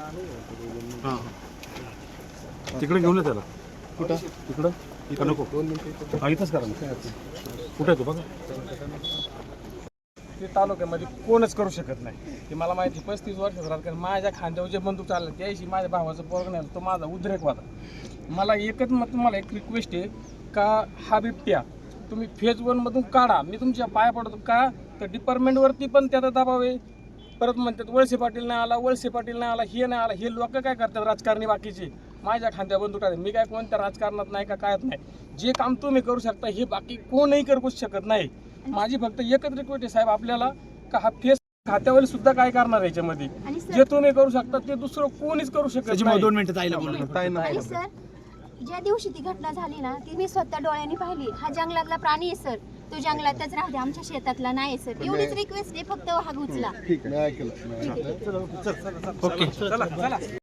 हां तिकडे घेऊन ये त्याला. कुठं? तिकडं? इकडं नको. हा इथंच करा ना. कुठे आहे तो बघा. ते तालुक्यामध्ये कोणच करू शकत नाही. ते मला माहिती पस्तीस वर्षाचा राजकारण माझ्या खांद्यावर जे बंदूक चाललं त्याशी माझ्या भावाचं पोरग नाही. तो माझा उद्रेक होता. मला एकच मग तुम्हाला एक रिक्वेस्ट आहे. का हा बिबट्या तुम्ही फेज वनमधून काढा. मी तुमच्या पाया पडतो का? तर डिपार्टमेंटवरती पण त्याचा दबाव आहे. परत म्हणतात वळसे पाटील नाही आला वळसे पाटील नाही आला हे नाही आला. हे लोक काय करतात राजकारणी बाकीचे? माझ्या खांद्या बंदूक टाकतात. मी काय कोणत्या राजकारणात नाही का काय नाही? जे काम तुम्ही करू शकता हे बाकी कोणही करू शकत नाही. माझी फक्त एकच रिक्वेस्ट आहे साहेब आपल्याला का हा फेस खात्यावर सुद्धा काय करणार याच्यामध्ये? जे तुम्ही करू शकता ते दुसरं कोणीच करू शकत नाही. दोन मिनिटं ताईला बोला आणि सर ज्या दिवशी ती घटना झाली ना ती मी स्वतः डोळ्यांनी पाहिली. हा जंगलातला प्राणी आहे सर. तो जंगलातच राहते आमच्या शेतातला नाही सर. एवढीच रिक्वेस्ट आहे फक्त हा उचला. ठीक आहे. ठीक आहे. चला चला.